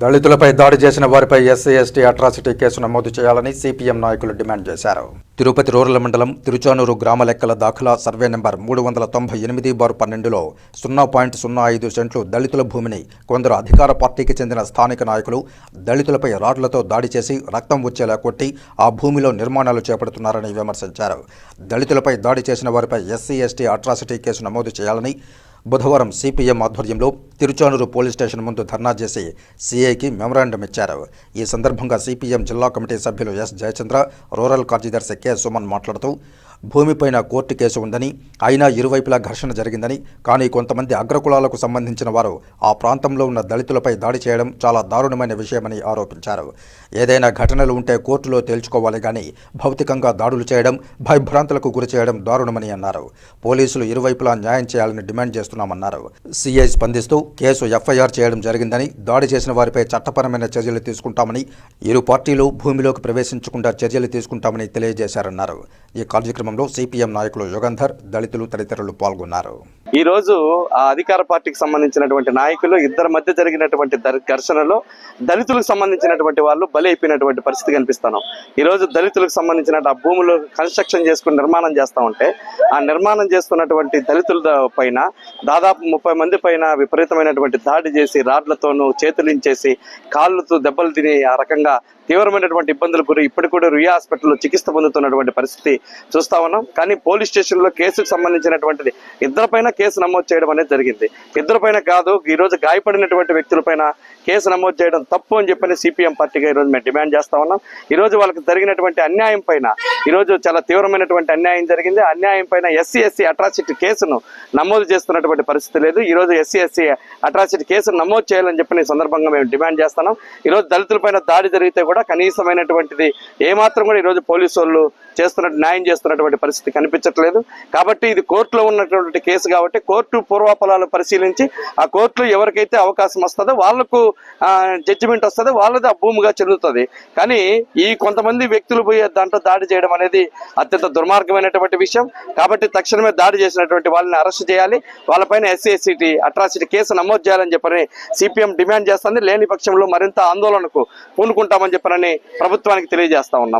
దళితులపై దాడి చేసిన వారిపై ఎస్సీ ఎస్టీ అట్రాసిటీ కేసు నమోదు చేయాలని సిపిఎం నాయకులు డిమాండ్ చేశారు. తిరుపతి రూరల్ మండలం తిరుచానూరు గ్రామ లెక్కల దాఖలా సర్వే నెంబర్ మూడు వందల తొంభై ఎనిమిది బారు పన్నెండులో సున్నా పాయింట్ సున్నా ఐదు సెంట్లు దళితుల భూమిని కొందరు అధికార పార్టీకి చెందిన స్థానిక నాయకులు దళితులపై రాడ్లతో దాడి చేసి రక్తం వచ్చేలా కొట్టి ఆ భూమిలో నిర్మాణాలు చేపడుతున్నారని విమర్శించారు. దళితులపై దాడి చేసిన వారిపై ఎస్సీ ఎస్టీ అట్రాసిటీ కేసు నమోదు చేయాలని బుధవారం సిపిఎం ఆధ్వర్యంలో తిరుచానూరు పోలీస్ స్టేషన్ ముందు ధర్నా చేసి సీఐకి మెమరాండం ఇచ్చారు. ఈ సందర్భంగా సిపిఎం జిల్లా కమిటీ సభ్యులు ఎస్ జయచంద్ర రూరల్ కార్యదర్శి కె సుమన్ మాట్లాడుతూ భూమిపైన కోర్టు కేసు ఉందని అయినా ఇరువైపులా ఘర్షణ జరిగిందని కానీ కొంతమంది అగ్రకులాలకు సంబంధించిన వారు ఆ ప్రాంతంలో ఉన్న దళితులపై దాడి చేయడం చాలా దారుణమైన విషయమని ఆరోపించారు. ఏదైనా ఘటనలు ఉంటే కోర్టులో తేల్చుకోవాలి కానీ భౌతికంగా దాడులు చేయడం భయభ్రాంతులకు గురి చేయడం దారుణమని అన్నారు. పోలీసులు ఇరువైపులా న్యాయం చేయాలని డిమాండ్ చేస్తున్నామన్నారు. సిఐ స్పందిస్తూ కేసు ఎఫ్ఐఆర్ చేయడం జరిగిందని దాడి చేసిన వారిపై చట్టపరమైన చర్యలు తీసుకుంటామని ఇరు పార్టీలు భూమిలోకి ప్రవేశించకుండా చర్యలు తీసుకుంటామని తెలియజేశారన్నారు. ఈ కార్యక్రమం కార్యక్రమంలో సిపిఎం నాయకులు యుగంధర్ దళితులు తదితరులు పాల్గొన్నారు. ఈ రోజు ఆ అధికార పార్టీకి సంబంధించినటువంటి నాయకులు ఇద్దరి మధ్య జరిగినటువంటి దర్- ఘర్షణలో దళితులకు సంబంధించినటువంటి వాళ్ళు బలి అయిపోయినటువంటి పరిస్థితి కనిపిస్తాను. ఈ రోజు దళితులకు సంబంధించిన ఆ భూములు కన్స్ట్రక్షన్ చేసుకుని నిర్మాణం చేస్తా ఉంటే ఆ నిర్మాణం చేస్తున్నటువంటి దళితుల పైన దాదాపు ముప్పై మంది పైన విపరీతమైనటువంటి దాడి చేసి రాడ్లతోనూ చేతులించేసి కాళ్ళతో దెబ్బలు తిని ఆ రకంగా తీవ్రమైనటువంటి ఇబ్బందులు గురి ఇప్పటికి కూడా రుయా హాస్పిటల్లో చికిత్స పొందుతున్నటువంటి పరిస్థితి చూస్తా ఉన్నాం. కానీ పోలీస్ స్టేషన్లో కేసుకు సంబంధించినటువంటిది ఇద్దరిపైన కేసు నమోదు చేయడం అనేది జరిగింది. ఇద్దరిపైన కాదు ఈరోజు గాయపడినటువంటి వ్యక్తులపైన కేసు నమోదు చేయడం తప్పు అని చెప్పని సిపిఎం పార్టీగా ఈ రోజు మేము డిమాండ్ చేస్తా ఉన్నాం. ఈరోజు వాళ్ళకి జరిగినటువంటి అన్యాయం పైన ఈ రోజు చాలా తీవ్రమైనటువంటి అన్యాయం జరిగింది. ఆ అన్యాయం పైన ఎస్సీ ఎస్సీ అట్రాసిటీ కేసును నమోదు చేస్తున్నటువంటి పరిస్థితి లేదు. ఈరోజు ఎస్సీ ఎస్సీ అట్రాసిటీ కేసును నమోదు చేయాలని చెప్పిన ఈ సందర్భంగా మేము డిమాండ్ చేస్తున్నాం ఈరోజు దళితులపైన దాడి జరిగితే కూడా కనీసమైనటువంటిది ఏమాత్రం కూడా ఈరోజు పోలీసు వాళ్ళు చేస్తున్నట్టు న్యాయం చేస్తున్నటువంటి పరిస్థితి కనిపించట్లేదు. కాబట్టి ఇది కోర్టులో ఉన్నటువంటి కేసు కాబట్టి కోర్టు పూర్వాపలాలు పరిశీలించి ఆ కోర్టులో ఎవరికైతే అవకాశం వస్తుందో వాళ్ళకు జడ్జిమెంట్ వస్తుంది వాళ్ళది ఆ భూమిగా చెందుతుంది. కానీ ఈ కొంతమంది వ్యక్తులు పోయి దాంట్లో దాడి చేయడం అనేది అత్యంత దుర్మార్గమైనటువంటి విషయం. కాబట్టి తక్షణమే దాడి చేసినటువంటి వాళ్ళని అరెస్ట్ చేయాలి. వాళ్ళపైన ఎస్సీఎస్సీటీ అట్రాసిటీ కేసు నమోదు చేయాలని చెప్పని సిపిఎం డిమాండ్ చేస్తుంది. లేని పక్షంలో మరింత ఆందోళనకు పూనుకుంటామని చెప్పనని ప్రభుత్వానికి తెలియజేస్తా ఉన్నాం.